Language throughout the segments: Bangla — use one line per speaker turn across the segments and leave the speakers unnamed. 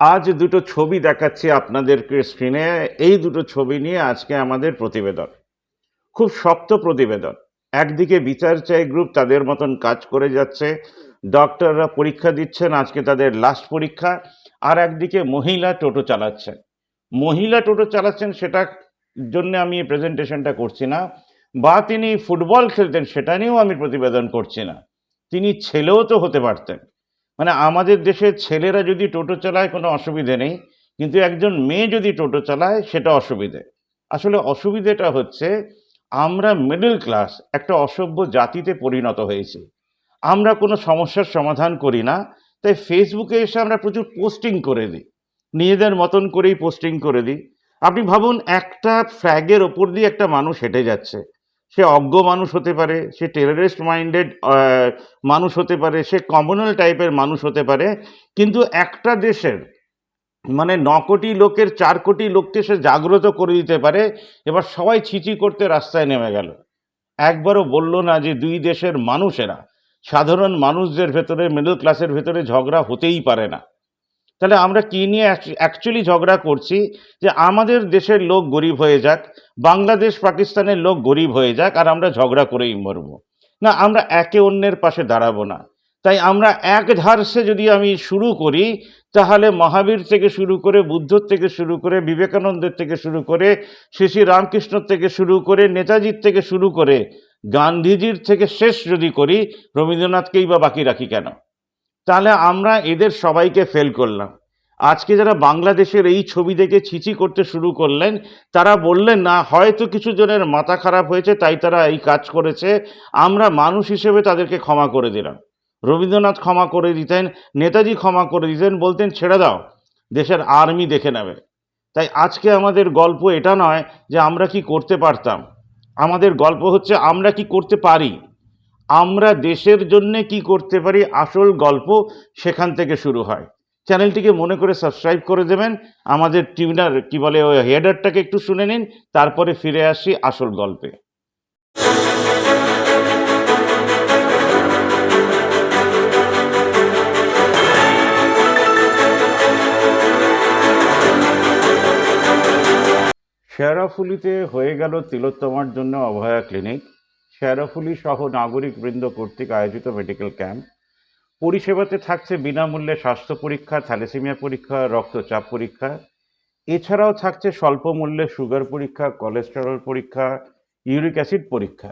আজ দুটো ছবি দেখাচ্ছি আপনাদেরকে স্ক্রিনে। এই দুটো ছবি নিয়ে আজকে আমাদের প্রতিবেদন। খুব শক্ত প্রতিবেদন। একদিকে বিচার চাই গ্রুপ তাদের মতন কাজ করে যাচ্ছে। ডক্টররা পরীক্ষা দিচ্ছেন, আজকে তাদের লাস্ট পরীক্ষা। আর একদিকে মহিলা টোটো চালাচ্ছেন। মহিলা টোটো চালাচ্ছেন সেটা জন্য আমি এই প্রেজেন্টেশনটা করছি না। বা তিনি ফুটবল খেলতেন, সেটা নিয়েও আমি প্রতিবেদন করছি না। তিনি ছেলেও তো হতে পারতেন। মানে আমাদের দেশের ছেলেরা যদি টোটো চালায় কোনো অসুবিধে নেই, কিন্তু একজন মেয়ে যদি টোটো চালায়, সেটা অসুবিধে। আসলে অসুবিধেটা হচ্ছে আমরা মিডল ক্লাস একটা অসভ্য জাতিতে পরিণত হয়েছি। আমরা কোনো সমস্যার সমাধান করি না, তাই ফেসবুকে এসে আমরা প্রচুর পোস্টিং করে দিই। নিজেদের মতন করেই পোস্টিং করে দিই। আপনি ভাবুন, একটা ফ্ল্যাগের ওপর দিয়ে একটা মানুষ হেঁটে যাচ্ছে। সে অজ্ঞ মানুষ হতে পারে, সে টেররিস্ট মাইন্ডেড মানুষ হতে পারে, সে কমনাল টাইপের মানুষ হতে পারে, কিন্তু একটা দেশের মানে ন কোটি লোকের চার কোটি লোককে সে জাগ্রত করে দিতে পারে, এবার সবাই ছিচি করতে রাস্তায় নেমে গেল। একবারও বলল না যে দুই দেশের মানুষেরা, সাধারণ মানুষদের ভেতরে মিডল ক্লাসের ভেতরে ঝগড়া হতেই পারে না। তাহলে আমরা কি নিয়ে অ্যাকচুয়ালি ঝগড়া করছি? যে আমাদের দেশের লোক গরিব হয়ে যাক, বাংলাদেশ পাকিস্তানের লোক গরিব হয়ে যাক, আর আমরা ঝগড়া করেই মরব। না, আমরা একে অন্যের পাশে দাঁড়াবো না। তাই আমরা এক ধারসে যদি আমি শুরু করি, তাহলে মহাবীর থেকে শুরু করে বুদ্ধর থেকে শুরু করে, বিবেকানন্দের থেকে শুরু করে, শ্রী রামকৃষ্ণর থেকে শুরু করে, নেতাজির থেকে শুরু করে, গান্ধীজির থেকে শেষ যদি করি, রবীন্দ্রনাথকেই বা বাকি রাখি কেন? তাহলে আমরা এদের সবাইকে ফেল করলাম। আজকে যারা বাংলাদেশের এই ছবি দেখে ছিচি করতে শুরু করলেন, তারা বললেন, না, হয়তো কিছু জনের মাথা খারাপ হয়েছে, তাই তারা এই কাজ করেছে। আমরা মানুষ হিসেবে তাদেরকে ক্ষমা করে দিলাম। রবীন্দ্রনাথ ক্ষমা করে দিতেন, নেতাজি ক্ষমা করে দিতেন, বলতেন, ছেড়ে দাও, দেশের আর্মি দেখে নেবে। তাই আজকে আমাদের গল্প এটা নয় যে আমরা কি করতে পারতাম। আমাদের গল্প হচ্ছে, আমরা কি করতে পারি? আমরা দেশের জন্য কি করতে পারি আসল গল্প সেখান থেকে শুরু হয়। চ্যানেলটিকে মনে করে সাবস্ক্রাইব করে দেবেন। আমাদের টিউনার, কি বলে, ওই হেডারটাকে একটু শুনে নিন, তারপরে ফিরে আসি আসল গল্পে। শেরাফুলিতে হয়ে গেল তিলোত্তমার জন্য অভয়া ক্লিনিক। শেরাফুলি সহ নাগরিকবৃন্দ কর্তৃক আয়োজিত মেডিকেল ক্যাম্প পরিষেবাতে থাকছে বিনামূল্যে স্বাস্থ্য পরীক্ষা, থ্যালাসেমিয়া পরীক্ষা, রক্তচাপ পরীক্ষা। এছাড়াও থাকছে স্বল্প মূল্যে সুগার পরীক্ষা কোলেস্টেরল পরীক্ষা ইউরিক অ্যাসিড পরীক্ষা।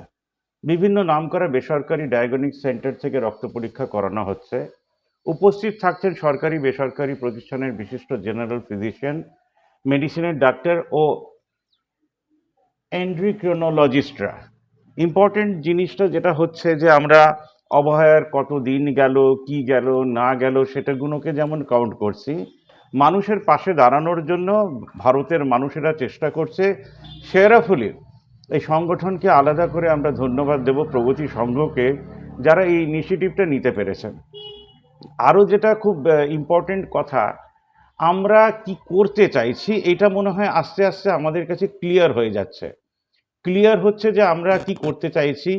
বিভিন্ন নামকরা বেসরকারি ডায়াগনিক সেন্টার থেকে রক্ত পরীক্ষা করানো হচ্ছে। উপস্থিত থাকছেন সরকারি বেসরকারি প্রতিষ্ঠানের বিশিষ্ট জেনারেল ফিজিশিয়ান মেডিসিনের ডাক্তার ও এন্ড্রিক্রোনোলজিস্টরা ইম্পর্টেন্ট জিনিসটা যেটা হচ্ছে যে আমরা অবহায়ার কত দিন গেল, কি গেল, না গেল, সেটাগুলোকে যেমন কাউন্ট করছি, মানুষের পাশে দাঁড়ানোর জন্য ভারতের মানুষেরা চেষ্টা করছে শেরাফুলির এই সংগঠনকে আলাদা করে আমরা ধন্যবাদ দেব প্রগতি সংঘকে যারা এই ইনিশিয়েটিভটা নিতে পেরেছেন। আরও যেটা খুব ইম্পর্টেন্ট কথা, আমরা কি করতে চাইছি, এটা মনে হয় আস্তে আস্তে আমাদের কাছে ক্লিয়ার হয়ে যাচ্ছে। ক্লিয়ার হচ্ছে যে আমরা কি করতে চাইছি,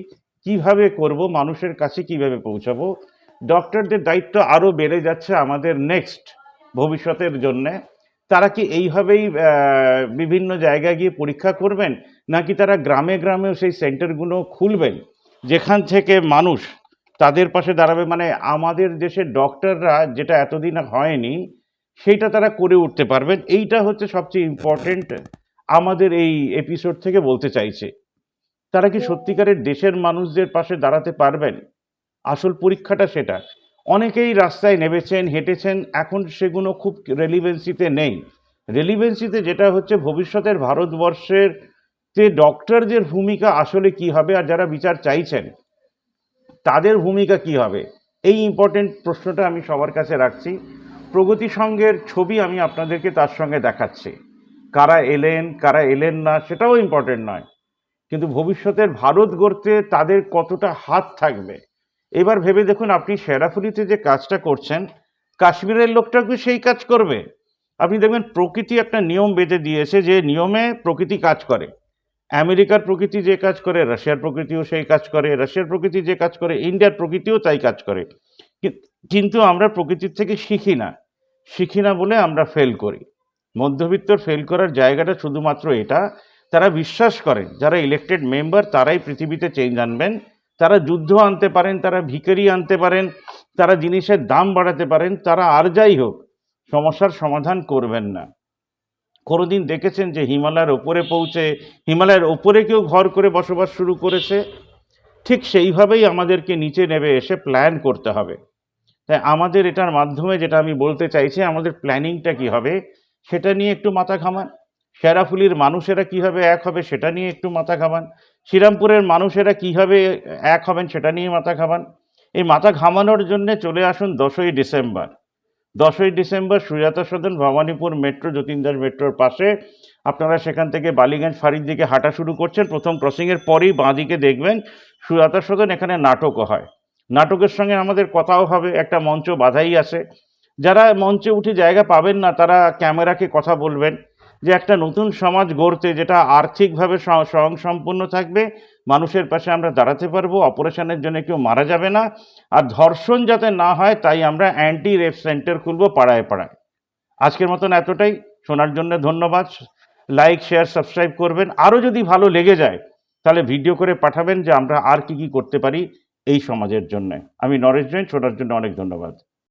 কীভাবে করব, মানুষের কাছে কীভাবে পৌঁছাবো। ডক্টরদের দায়িত্ব আরও বেড়ে যাচ্ছে আমাদের নেক্সট ভবিষ্যতের জন্যে। তারা কি এইভাবেই বিভিন্ন জায়গায় গিয়ে পরীক্ষা করবেন, নাকি তারা গ্রামে গ্রামেও সেই সেন্টারগুলো খুলবেন, যেখান থেকে মানুষ তাদের পাশে দাঁড়াবে? মানে আমাদের দেশের ডক্টররা যেটা এতদিন হয়নি সেইটা তারা করে উঠতে পারবেন। এইটা হচ্ছে সবচেয়ে ইম্পর্টেন্ট আমাদের এই এপিসোড থেকে বলতে চাইছে, তারা কি সত্যিকারের দেশের মানুষদের পাশে দাঁড়াতে পারবেন? আসল পরীক্ষাটা সেটা। অনেকেই রাস্তায় নেমেছেন, হেঁটেছেন, এখন সেগুলো খুব রেলিভেন্সিতে নেই। রেলিভেন্সিতে যেটা হচ্ছে, ভবিষ্যতের ভারতবর্ষের যে ডক্টরদের ভূমিকা আসলে কি হবে আর যারা বিচার চাইছেন, তাদের ভূমিকা কি হবে? এই ইম্পর্টেন্ট প্রশ্নটা আমি সবার কাছে রাখছি। প্রগতি সংঘের ছবি আমি আপনাদেরকে তার সঙ্গে দেখাচ্ছি। কারা এলেন কারা এলেন না, সেটাও ইম্পর্টেন্ট নয়। কিন্তু ভবিষ্যতের ভারত গড়তে তাদের কতটা হাত থাকবে? এবার ভেবে দেখুন, আপনি শেরাফুলিতে যে কাজটা করছেন, কাশ্মীরের লোকটাও কি সেই কাজ করবে? আপনি দেখবেন, প্রকৃতি একটা নিয়ম বেঁধে দিয়েছে যে নিয়মে প্রকৃতি কাজ করে। আমেরিকার প্রকৃতি যে কাজ করে, রাশিয়ার প্রকৃতিও সেই কাজ করে, রাশিয়ার প্রকৃতি যে কাজ করে, ইন্ডিয়ার প্রকৃতিও তাই কাজ করে। কিন্তু আমরা প্রকৃতির থেকে শিখি না। শিখি না বলে আমরা ফেল করি। মধ্যবিত্তর ফেল করার জায়গাটা শুধুমাত্র এটা। তারা বিশ্বাস করেন, যারা ইলেক্টেড মেম্বার তারাই পৃথিবীতে চেঞ্জ আনবেন। তারা যুদ্ধ আনতে পারেন, তারা ভিখারি আনতে পারেন, তারা জিনিসের দাম বাড়াতে পারেন, তারা আর যাই হোক, সমস্যার সমাধান করবেন না। কোনোদিন দেখেছেন যে হিমালয়ের ওপরে পৌঁছে, হিমালয়ের ওপরে কেউ ঘর করে বসবাস শুরু করেছে? ঠিক সেইভাবেই আমাদেরকে নিচে নেবে, এসে প্ল্যান করতে হবে। তাই আমাদের এটার মাধ্যমে যেটা আমি বলতে চাইছি, আমাদের প্ল্যানিংটা কি হবে? সেটা নিয়ে একটু মাথা ঘামান। শেরাফুলির মানুষেরা কীভাবে এক হবে সেটা নিয়ে একটু মাথা ঘামান। শ্রীরামপুরের মানুষেরা কীভাবে এক হবেন সেটা নিয়ে মাথা ঘামান। এই মাথা ঘামানোর জন্য চলে আসুন দশই ডিসেম্বর। দশই ডিসেম্বর সুজাতা সদন ভবানীপুর মেট্রো যতীন মেট্রোর পাশে। আপনারা সেখান থেকে বালিগঞ্জ ফাঁড়ির দিকে হাঁটা শুরু করছেন। প্রথম ক্রসিংয়ের পরেই বাঁ দিকে দেখবেন সুজাতা সদন এখানে নাটকও হয়। নাটকের সঙ্গে আমাদের কথাও হবে, একটা মঞ্চ বাধাই আছে। যারা মঞ্চে উঠে জায়গা পাবেন না, তারা ক্যামেরাকে কথা বলবেন যে একটা নতুন সমাজ গড়তে যেটা আর্থিকভাবে স্ব- স্বয়ংসম্পূর্ণ থাকবে, মানুষের পাশে আমরা দাঁড়াতে পারব, অপারেশনের জন্য কেউ মারা যাবে না, আর ধর্ষণ যাতে না হয় তাই আমরা অ্যান্টি রেপ সেন্টার খুলবো পাড়ায় পাড়ায়। আজকের মতন এতটাই, শোনার জন্য ধন্যবাদ, লাইক, শেয়ার, সাবস্ক্রাইব করবেন, আরও যদি ভালো লেগে যায়, তাহলে ভিডিও করে পাঠাবেন যে আমরা আর কি কি করতে পারি এই সমাজের জন্য। আমি নরেশ জৈন, শোনার জন্য অনেক ধন্যবাদ।